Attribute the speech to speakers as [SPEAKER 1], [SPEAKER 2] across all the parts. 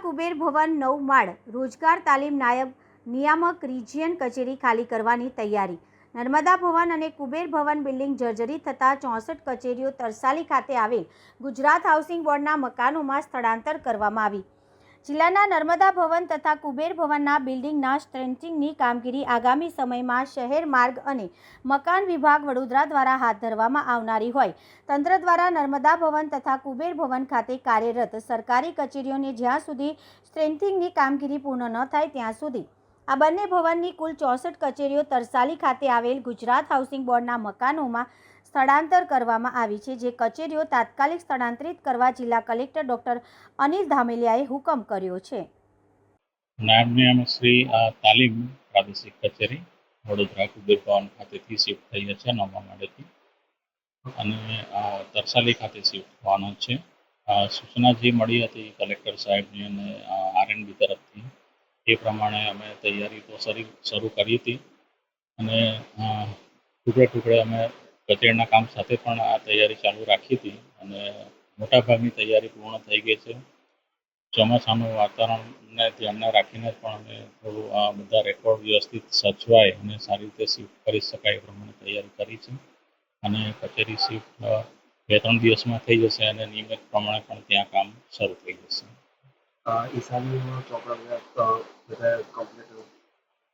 [SPEAKER 1] કુબેર ભવન નવ માળ, રોજગાર તાલીમ નાયબ નિયામક રિજિયન કચેરી ખાલી કરવાની તૈયારી. નર્મદા ભવન અને કુબેર ભવન બિલ્ડિંગ જર્જરિત થતાં ચોસઠ કચેરીઓ તરસાલી ખાતે આવેલ ગુજરાત હાઉસિંગ બોર્ડના મકાનોમાં સ્થળાંતર કરવામાં આવી. જિલ્લાના નર્મદા ભવન તથા કુબેર ભવનના બિલ્ડિંગના સ્ટ્રેન્ચિંગની કામગીરી આગામી સમયમાં શહેર માર્ગ અને મકાન વિભાગ વડોદરા દ્વારા હાથ ધરવામાં આવનારી હોય. તંત્ર દ્વારા નર્મદા ભવન તથા કુબેર ભવન ખાતે કાર્યરત સરકારી કચેરીઓને જ્યાં સુધી સ્ટ્રેન્થિંગની કામગીરી પૂર્ણ ન થાય ત્યાં સુધી. આ બંને ભવનની કુલ ચોસઠ કચેરીઓ તરસાલી ખાતે આવેલ ગુજરાત હાઉસિંગ બોર્ડના મકાનોમાં સ્થળાંતર કરવામાં આવી છે, જે કચેરીઓ તાત્કાલિક સ્થળાંતરિત કરવા જિલ્લા કલેક્ટર ડોક્ટર અનિલ ધામેલિયાએ હુકમ કર્યો છે.
[SPEAKER 2] નાયબ નિયામક શ્રી તાલીમ પ્રાદેશિક કચેરી, વડોદરા કુબેર ભવન ખાતેથી શિફ્ટ થઈ છે નવમા માળેથી. અને તરસાલી ખાતે શિફ્ટ થવાનો છે. સૂચના જે મળી હતી કલેક્ટર સાહેબની અને આરએનબી તરફથી, એ પ્રમાણે અમે તૈયારી તો શરૂ કરી હતી. અને ટુકડે ટુકડે અમે કચેરીના કામ સાથે પણ આ તૈયારી ચાલુ રાખી હતી અને મોટાભાગની તૈયારી પૂર્ણ થઈ ગઈ છે. ચોમાસાનું વાતાવરણને ધ્યાનમાં રાખીને પણ અમે થોડું આ બધા રેકોર્ડ વ્યવસ્થિત સચવાય અને સારી રીતે શિફ્ટ કરી શકાય એ પ્રમાણે તૈયારી કરી છે. અને કચેરી શિફ્ટ બે ત્રણ દિવસમાં થઈ જશે અને નિયમિત પ્રમાણે પણ ત્યાં કામ શરૂ થઈ જશે.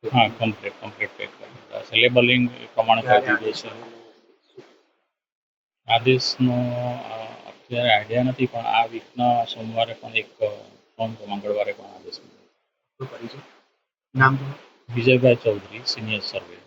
[SPEAKER 2] હા કમ્પ્લીટ કમ્પ્લીટ પેક કરી દીધા છે લેબલિંગ પ્રમાણે કરી દીધું છે આદેશનો અત્યારે આઈડિયા નથી પણ આ વીકના સોમવારે પણ એક ફોર્મ મંગળવારે પણ આદેશ મળ્યો
[SPEAKER 3] નામ
[SPEAKER 2] વિજયભાઈ ચૌધરી સિનિયર સર્વે